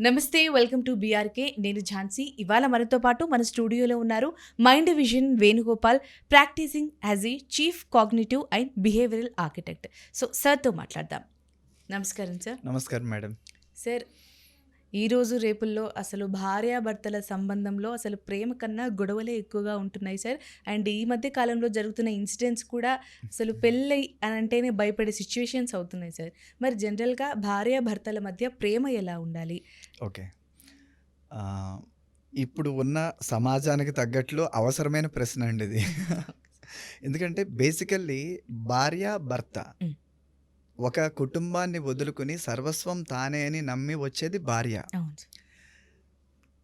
నమస్తే welcome to BRK. నేను ఝాన్సీ. ఇవాళ మనతో పాటు మన స్టూడియోలో ఉన్నారు mind vision Venugopal practising as a chief cognitive and behavioural architect. So సార్తో మాట్లాడదాం. నమస్కారం సార్. నమస్కారం మేడం. సార్ ఈరోజు రేపుల్లో అసలు భార్యాభర్తల సంబంధంలో అసలు ప్రేమ కన్నా గొడవలే ఎక్కువగా ఉంటున్నాయి సార్. అండ్ ఈ మధ్య కాలంలో జరుగుతున్న ఇన్సిడెంట్స్ కూడా అసలు పెళ్ళై అని అంటేనే భయపడే సిచ్యువేషన్స్ అవుతున్నాయి సార్. మరి జనరల్గా భార్యాభర్తల మధ్య ప్రేమ ఎలా ఉండాలి? ఓకే. ఇప్పుడు ఉన్న సమాజానికి తగ్గట్లు అవసరమైన ప్రశ్న అండి ఇది. ఎందుకంటే బేసికల్లీ భార్య భర్త. ఒక కుటుంబాన్ని వదులుకుని సర్వస్వం తానే అని నమ్మి వచ్చేది భార్య.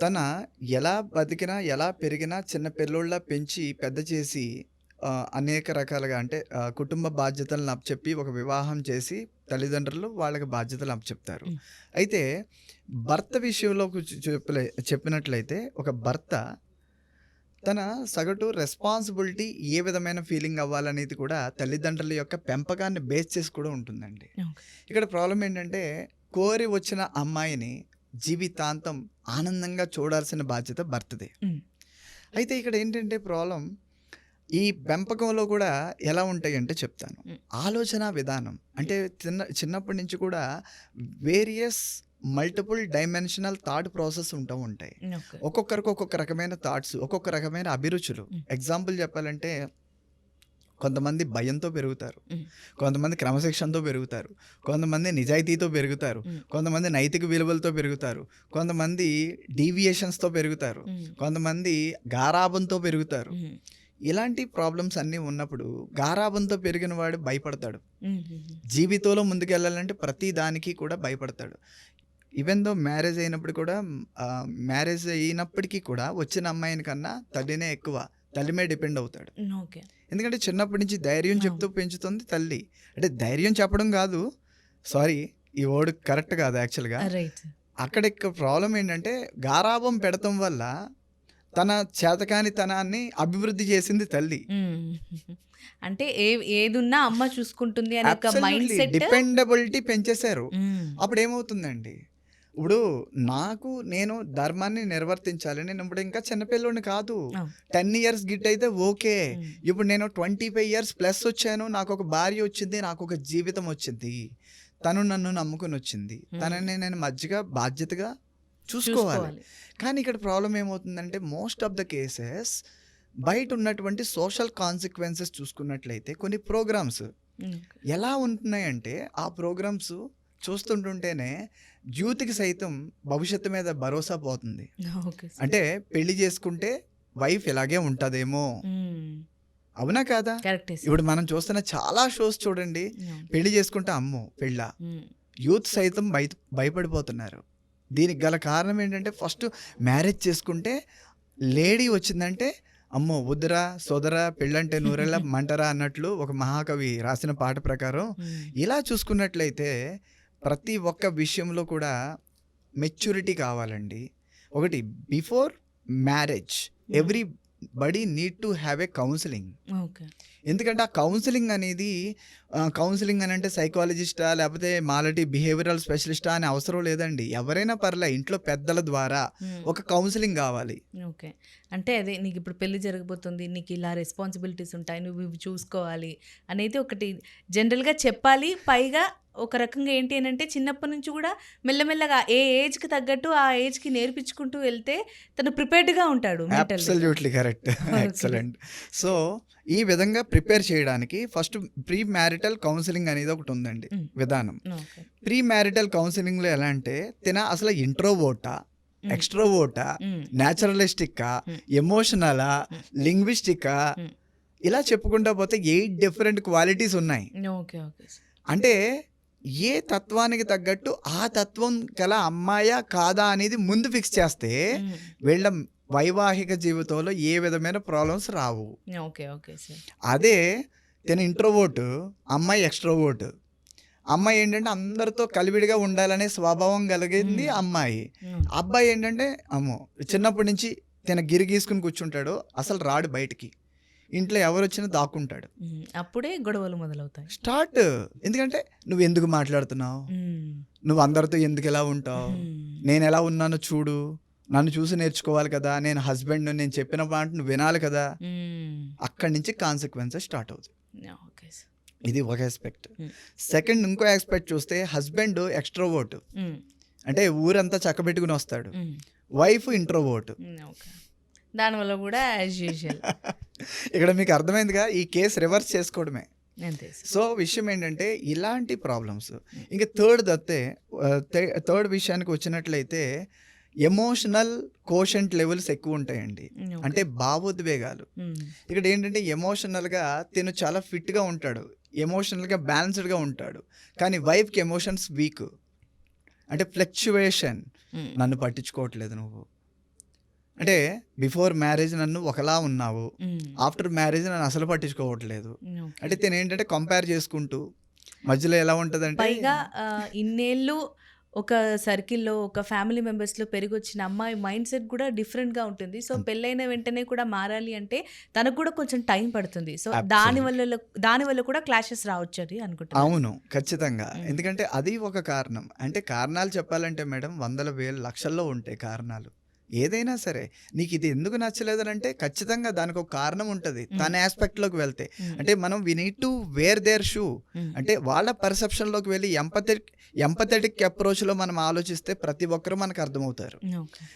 తన ఎలా బతికినా ఎలా పెరిగినా చిన్న పిల్లోళ్ళ పెంచి పెద్ద చేసి అనేక రకాలుగా అంటే కుటుంబ బాధ్యతలను అప్పచెప్పి ఒక వివాహం చేసి తల్లిదండ్రులు వాళ్ళకి బాధ్యతలు అప్పచెప్తారు. అయితే భర్త విషయంలో చెప్పలే చెప్పినట్లయితే ఒక భర్త తన సగటు రెస్పాన్సిబిలిటీ ఏ విధమైన ఫీలింగ్ అవ్వాలనేది కూడా తల్లిదండ్రుల యొక్క పెంపకాన్ని బేస్ చేసి కూడా ఉంటుందండి. ఇక్కడ ప్రాబ్లం ఏంటంటే కోరి వచ్చిన అమ్మాయిని జీవితాంతం ఆనందంగా చూడాల్సిన బాధ్యత భర్తదే. అయితే ఇక్కడ ఏంటంటే ప్రాబ్లం ఈ పెంపకంలో కూడా ఎలా ఉంటాయంటే చెప్తాను. ఆలోచన విధానం అంటే చిన్న చిన్నప్పటి నుంచి కూడా various multiple dimensional thought process ఉంటూ ఉంటాయి. ఒక్కొక్కరికి ఒక్కొక్క రకమైన థాట్స్ ఒక్కొక్క రకమైన అభిరుచులు. ఎగ్జాంపుల్ చెప్పాలంటే కొంతమంది భయంతో పెరుగుతారు. Mm. కొంతమంది క్రమశిక్షణతో పెరుగుతారు. కొంతమంది నిజాయితీతో పెరుగుతారు. Mm. కొంతమంది నైతిక విలువలతో పెరుగుతారు. కొంతమంది డీవియేషన్స్తో పెరుగుతారు. కొంతమంది గారాబంతో పెరుగుతారు. ఇలాంటి ప్రాబ్లమ్స్ అన్నీ ఉన్నప్పుడు గారాబంతో పెరిగిన వాడు భయపడతాడు. జీవితంలో ముందుకెళ్ళాలంటే ప్రతి దానికి కూడా భయపడతాడు. ఈవెన్ దో మ్యారేజ్ అయినప్పుడు కూడా మ్యారేజ్ అయినప్పటికీ కూడా వచ్చిన అమ్మాయిని కన్నా తల్లినే ఎక్కువ. తల్లి మీద డిపెండ్ అవుతాడు. ఎందుకంటే చిన్నప్పటి నుంచి ధైర్యం చెప్తూ పెంచుతుంది తల్లి. అంటే ధైర్యం చెప్పడం కాదు. సారీ ఈ వర్డ్ కరెక్ట్ కాదు యాక్చువల్గా. అక్కడ ప్రాబ్లం ఏంటంటే గారాబం పెడతాం వల్ల తన చేతకానితనాన్ని అభివృద్ధి చేసింది తల్లి. అంటే ఏ ఏదున్నా అమ్మ చూసుకుంటుంది అనే ఒక మైండ్ సెట్ డిపెండబిలిటీ పెంచేశారు. అప్పుడు ఏమవుతుందండి ఇప్పుడు నాకు నేను ధర్మాన్ని నిర్వర్తించాలి. నేను ఇప్పుడు ఇంకా చిన్నపిల్లోని కాదు. టెన్ ఇయర్స్ గిట్ అయితే ఓకే. ఇప్పుడు నేను ట్వంటీ ఫైవ్ ఇయర్స్ ప్లస్ వచ్చాను. నాకు ఒక భార్య వచ్చింది. నాకు ఒక జీవితం వచ్చింది. తను నన్ను నమ్ముకుని వచ్చింది. తనని నేను మధ్యగా బాధ్యతగా చూసుకోవాలి. కానీ ఇక్కడ ప్రాబ్లం ఏమవుతుందంటే మోస్ట్ ఆఫ్ ద కేసెస్ బయట ఉన్నటువంటి సోషల్ కాన్సిక్వెన్సెస్ చూసుకున్నట్లయితే కొన్ని ప్రోగ్రామ్స్ ఎలా ఉంటున్నాయంటే ఆ ప్రోగ్రామ్స్ చూస్తుంటుంటేనే యూత్కి సైతం భవిష్యత్తు మీద భరోసా పోతుంది. అంటే పెళ్ళి చేసుకుంటే వైఫ్ ఇలాగే ఉంటుందేమో. అవునా కాదా? ఇప్పుడు మనం చూస్తున్న చాలా షోస్ చూడండి. పెళ్ళి చేసుకుంటే అమ్మో పెళ్ళ? యూత్ సైతం భయ భయపడిపోతున్నారు. దీనికి గల కారణం ఏంటంటే ఫస్ట్ మ్యారేజ్ చేసుకుంటే లేడీ వచ్చిందంటే అమ్మో వద్దురా సోదరా పెళ్ళంటే నూరెళ్ళ మంటరా అన్నట్లు ఒక మహాకవి రాసిన పాట ప్రకారం ఇలా చూసుకున్నట్లయితే ప్రతి ఒక్క విషయంలో కూడా మెచ్యూరిటీ కావాలండి. ఒకటి బిఫోర్ మ్యారేజ్ ఎవ్రీ body need to have a counselling. Okay. ఎందుకంటే ఆ కౌన్సిలింగ్ అనేది కౌన్సిలింగ్ అని అంటే సైకాలజిస్టా లేకపోతే మాలటి బిహేవియరల్ స్పెషలిస్టా అనే అవసరం లేదండి. ఎవరైనా పర్లే ఇంట్లో పెద్దల ద్వారా ఒక కౌన్సిలింగ్ కావాలి. ఓకే. అంటే అదే నీకు ఇప్పుడు పెళ్ళి జరగబోతుంది నీకు ఇలా రెస్పాన్సిబిలిటీస్ ఉంటాయి నువ్వు ఇవి చూసుకోవాలి అనేది ఒకటి జనరల్గా చెప్పాలి పైగా ఒక రకంగా ఏంటి అని అంటే చిన్నప్పటి నుంచి కూడా మెల్లమెల్లగా ఏ ఏజ్కి తగ్గట్టు ఆ ఏజ్కి నేర్పించుకుంటూ వెళ్తే తను ప్రిపేర్డ్గా ఉంటాడు. అబ్సల్యూట్లీ కరెక్ట్ ఎక్సలెంట్ సో ఈ విధంగా ప్రిపేర్ చేయడానికి ఫస్ట్ ప్రీ మ్యారిటల్ కౌన్సిలింగ్ అనేది ఒకటి ఉందండి. విధానం ప్రీ మ్యారిటల్ కౌన్సిలింగ్లో ఎలా అంటే తిన అసలు ఇంట్రోవోటా. ఎక్స్ట్రోవోటా. న్యాచురలిస్టిక్కా. ఎమోషనలా. లింగ్విస్టిక్కా. ఇలా చెప్పుకుంటా పోతే ఎయిట్ డిఫరెంట్ క్వాలిటీస్ ఉన్నాయి అంటే ఏ తత్వానికి తగ్గట్టు ఆ తత్వం గల అమ్మాయా కాదా అనేది ముందు ఫిక్స్ చేస్తే. వీళ్ళ వైవాహిక జీవితంలో ఏ విధమైన ప్రాబ్లమ్స్ రావు. ఓకే ఓకే సార్ అదే తిన ఇంట్రోవర్ట్ అమ్మాయి ఎక్స్ట్రోవర్ట్ అమ్మాయి ఏంటంటే అందరితో కలివిడిగా ఉండాలనే స్వభావం కలిగింది. అమ్మాయి. అబ్బాయి ఏంటంటే అమ్మో చిన్నప్పటి నుంచి తిన గిరి గీసుకుని కూర్చుంటాడు అసలు రాడు బయటికి. ఇంట్లో ఎవరు వచ్చినా దాక్కుంటాడు అప్పుడే గొడవలు మొదలవుతాయి. స్టార్ట్. ఎందుకంటే నువ్వు ఎందుకు మాట్లాడుతున్నావు? నువ్వు అందరితో ఎందుకు ఎలా ఉంటావు? నేను ఎలా ఉన్నానో చూడు. నన్ను చూసి నేర్చుకోవాలి కదా. నేను హస్బెండ్ నేను చెప్పిన మాట నువ్వు వినాలి కదా. అక్కడి నుంచి కాన్సిక్వెన్సెస్ స్టార్ట్ అవుతుంది సార్. ఇది ఒక ఆస్పెక్ట్. సెకండ్ ఇంకో ఆస్పెక్ట్ చూస్తే హస్బెండ్ ఎక్స్ట్రోవర్ట్. అంటే ఊరంతా చక్కబెట్టుకుని వస్తాడు. Wife introvert. దానివల్ల కూడా యాజ్ యూజువల్ ఇక్కడ మీకు అర్థమైందిగా ఈ కేసు రివర్స్ చేసుకోవడమే. సో విషయం ఏంటంటే ఇలాంటి ప్రాబ్లమ్స్ ఇంకా థర్డ్ దత్తే థర్డ్ విషయానికి వచ్చినట్లయితే ఎమోషనల్ కోషంట్ లెవెల్స్ ఎక్కువ ఉంటాయండి. అంటే భావోద్వేగాలు. ఇక్కడ ఏంటంటే ఎమోషనల్గా తిను చాలా ఫిట్గా ఉంటాడు. ఎమోషనల్గా బ్యాలెన్స్డ్గా ఉంటాడు. కానీ వైఫ్కి ఎమోషన్స్ వీక్ అంటే ఫ్లక్చువేషన్ నన్ను పట్టించుకోవట్లేదు నువ్వు. అంటే బిఫోర్ మ్యారేజ్ నన్ను ఒకలా ఉన్నావు. ఆఫ్టర్ మ్యారేజ్ నన్ను అసలు పట్టించుకోవట్లేదు. అంటే తిను ఏంటంటే కంపేర్ చేసుకుంటూ మధ్యలో ఎలా ఉంటుందంటే పైగా ఆ, ఇన్నేళ్ళు ఒక సర్కిల్లో ఒక ఫ్యామిలీ మెంబర్స్లో పెరిగి వచ్చిన అమ్మాయి మైండ్ సెట్ కూడా డిఫరెంట్గా ఉంటుంది. సో. పెళ్ళైన వెంటనే కూడా మారాలి అంటే తనకు కూడా కొంచెం టైం పడుతుంది. So Absolutely. దాని వల్ల దాని వల్ల కూడా క్లాషెస్ రావచ్చు అని అనుకుంటున్నాను. అవును ఖచ్చితంగా. ఎందుకంటే అది ఒక కారణం. అంటే కారణాలు చెప్పాలంటే మేడం వందల వేలు లక్షల్లో ఉంటాయి కారణాలు. ఏదైనా సరే నీకు ఇది ఎందుకు నచ్చలేదనంటే ఖచ్చితంగా దానికి ఒక కారణం ఉంటుంది. తన ఆస్పెక్ట్లోకి వెళ్తే. అంటే మనం we need to wear their shoe అంటే వాళ్ళ పర్సెప్షన్లోకి వెళ్ళి ఎంపథెటిక్ ఎంపథెటిక్ అప్రోచ్లో మనం ఆలోచిస్తే ప్రతి ఒక్కరూ మనకు అర్థమవుతారు.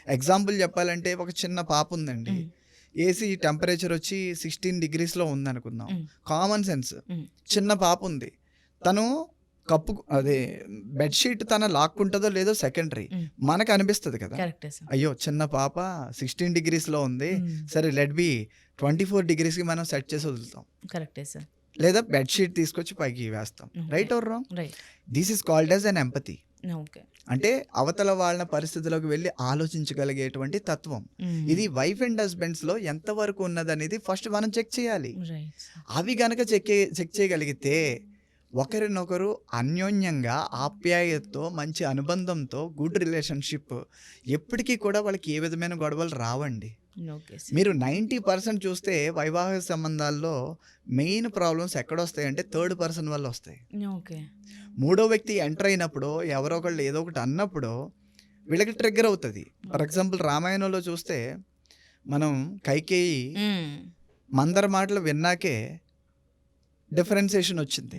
ఎగ్జాంపుల్ చెప్పాలంటే ఒక చిన్న పాప ఉందండి. ఏసీ టెంపరేచర్ వచ్చి సిక్స్టీన్ డిగ్రీస్లో ఉందనుకుందాం. కామన్ సెన్స్ చిన్న పాప ఉంది. తను కప్పు అదే బెడ్షీట్ తన లాక్కుంటుందో లేదో సెకండరీ మనకు అనిపిస్తుంది కదా. అయ్యో చిన్న పాప సిక్స్టీన్ డిగ్రీస్లో ఉంది. సరే లెట్ బి ట్వంటీ ఫోర్ డిగ్రీస్కి మనం సెట్ చేసి వదులుతాం. కరెక్టే సార్ లేదా బెడ్షీట్ తీసుకొచ్చి పైకి వేస్తాం. Right or wrong this is called as an empathy అంటే అవతల వాళ్ళ పరిస్థితులకు వెళ్ళి ఆలోచించగలిగేటువంటి తత్వం. ఇది వైఫ్ అండ్ హస్బెండ్స్లో ఎంతవరకు ఉన్నదనేది ఫస్ట్ మనం చెక్ చేయాలి. అవి గనక చెక్ చెక్ చేయగలిగితే ఒకరినొకరు అన్యోన్యంగా ఆప్యాయతతో మంచి అనుబంధంతో గుడ్ రిలేషన్షిప్ ఎప్పటికీ కూడా వాళ్ళకి ఏ విధమైన గొడవలు రావండి. మీరు నైంటీ పర్సెంట్ చూస్తే వైవాహిక సంబంధాల్లో మెయిన్ ప్రాబ్లమ్స్ ఎక్కడొస్తాయంటే థర్డ్ పర్సన్ వల్ల వస్తాయి ఓకే. మూడో వ్యక్తి ఎంటర్ అయినప్పుడు ఎవరో ఒకళ్ళు ఏదో ఒకటి అన్నప్పుడు వీళ్ళకి ట్రిగ్గర్ అవుతుంది. ఫర్ ఎగ్జాంపుల్ రామాయణంలో చూస్తే మనం కైకేయి మందర మాటలు విన్నాకే డిఫరెన్సియేషన్ వచ్చింది.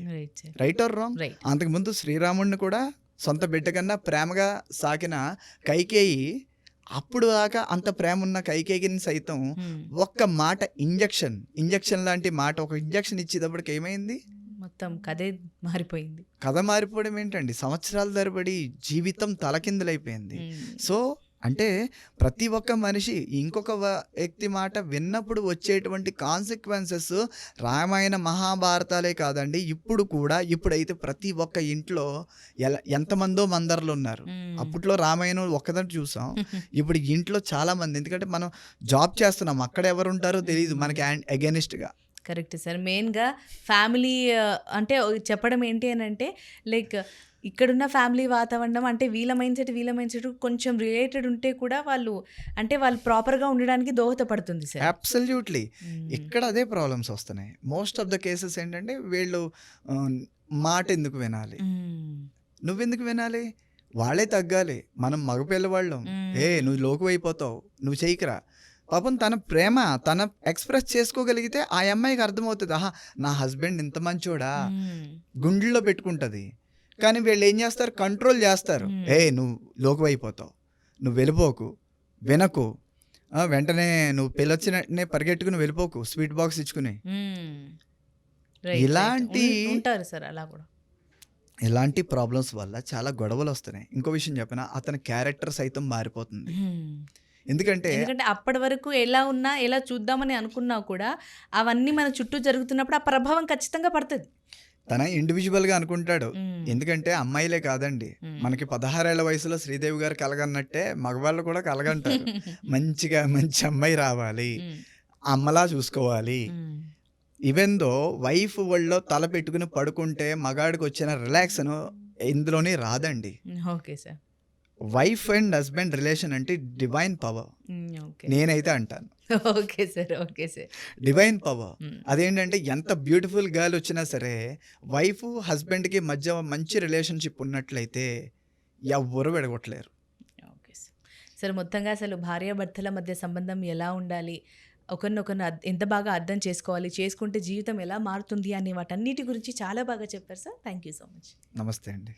రైట్ ఆర్ రాంగ్ అంతకుముందు శ్రీరాముడిని కూడా సొంత బిడ్డ కన్నా ప్రేమగా సాకిన కైకేయి అప్పుడు దాకా అంత ప్రేమ ఉన్న కైకేయిని సైతం ఉమ్, ఒక్క మాట ఇంజెక్షన్ ఇంజెక్షన్ లాంటి మాట ఒక ఇంజెక్షన్ ఇచ్చేటప్పటికి ఏమైంది? మొత్తం కథే మారిపోయింది. కథ మారిపోవడం ఏంటండి? సంవత్సరాల తరబడి జీవితం తలకిందులైపోయింది. ఉమ్, సో అంటే ప్రతి ఒక్క మనిషి ఇంకొక వ్యక్తి మాట విన్నప్పుడు వచ్చేటువంటి కాన్సిక్వెన్సెస్ రామాయణ మహాభారతాలే కాదండి. ఇప్పుడు కూడా ఇప్పుడైతే ప్రతి ఒక్క ఇంట్లో ఎలా ఎంతమందో మందర్లు ఉన్నారు. అప్పట్లో రామాయణం ఒక్కదాన్ని చూసాం. ఇప్పుడు ఇంట్లో చాలా మంది ఎందుకంటే మనం జాబ్ చేస్తున్నాం. అక్కడ ఎవరు ఉంటారో తెలియదు మనకి అగెనిస్ట్గా కరెక్ట్ సార్. మెయిన్గా ఫ్యామిలీ అంటే చెప్పడం ఏంటి అని అంటే లైక్ ఇక్కడున్న ఫ్యామిలీ వాతావరణం అంటే వీళ్ళ మైండ్ సెట్ వీళ్ళ మైండ్ సెట్ కొంచెం రిలేటెడ్ ఉంటే కూడా వాళ్ళు అంటే వాళ్ళు ప్రాపర్గా ఉండడానికి దోహదపడుతుంది సార్. అబ్సల్యూట్లీ ఉమ్, ఇక్కడ అదే ప్రాబ్లమ్స్ వస్తున్నాయి. మోస్ట్ ఆఫ్ ద కేసెస్ ఏంటంటే వీళ్ళు మాట ఎందుకు వినాలి? ఉమ్, నువ్వెందుకు వినాలి? వాళ్ళే తగ్గాలి. మనం మగపిల్లవాళ్ళం. మ్మ్. ఏ నువ్వు లోకు అయిపోతావు నువ్వు చేయకురా. పాపం తన ప్రేమ తన ఎక్స్ప్రెస్ చేసుకోగలిగితే ఆ అమ్మాయికి అర్థమవుతుంది. ఆహా నా హస్బెండ్ ఇంత మంచోడా? గుండెల్లో పెట్టుకుంటుంది. కానీ వీళ్ళు ఏం చేస్తారు? కంట్రోల్ చేస్తారు. మ్మ్. ఏ నువ్వు లోకు అయిపోతావు నువ్వు వెళ్ళిపోకు. వినకు. వెంటనే నువ్వు పిల్లొచ్చిన వెంటనే పరిగెట్టుకుని వెళ్ళిపోకు. స్వీట్ బాక్స్ ఇచ్చుకుని. Right. ఇలాంటి- ఉంటారు సార్ అలా కూడా. ఇలాంటి ప్రాబ్లమ్స్ వల్ల చాలా గొడవలు వస్తున్నాయి. ఇంకో విషయం చెప్పిన? అతని క్యారెక్టర్ సైతం మారిపోతుంది. ఉమ్. ఎందుకంటే ఎందుకంటే అప్పటి వరకు ఎలా ఉన్నా ఎలా చూద్దామని అనుకున్నా కూడా అవన్నీ మన చుట్టూ జరుగుతున్నప్పుడు ఆ ప్రభావం ఖచ్చితంగా పడుతుంది. తన ఇండివిజువల్గా అనుకుంటాడు. ఎందుకంటే అమ్మాయిలే కాదండి. మనకి పదహారేళ్ళ వయసులో శ్రీదేవి గారు కలగన్నట్టే మగవాళ్ళు కూడా కలగంటారు. మంచిగా మంచి అమ్మాయి రావాలి. అమ్మలా చూసుకోవాలి. ఈవెన్ దో వైఫ్ ఒళ్ళో తల పెట్టుకుని పడుకుంటే మగాడికి వచ్చిన రిలాక్స్ ఇందులోనే రాదండి. Okay sir. Wife and husband relation అంటే డివైన్ పవర్ ఓకే నేనైతే అంటాను okay sir. Okay sir. Divine power. అదేంటంటే ఎంత బ్యూటిఫుల్ గర్ల్ వచ్చినా సరే వైఫ్, హస్బెండ్‌కి మధ్య మంచి రిలేషన్‌షిప్ ఉన్నట్లయితే ఎవ్వరు విడగొట్టలేరు. Okay sir. సార్ మొత్తంగా అసలు భార్యాభర్తల మధ్య సంబంధం ఎలా ఉండాలి? ఒకరినొకరిని ఎంత బాగా అర్థం చేసుకోవాలి? చేసుకుంటే జీవితం ఎలా మారుతుంది? అనే వాటన్నిటి గురించి చాలా బాగా చెప్పారు sir. Thank you so much. నమస్తే అండి.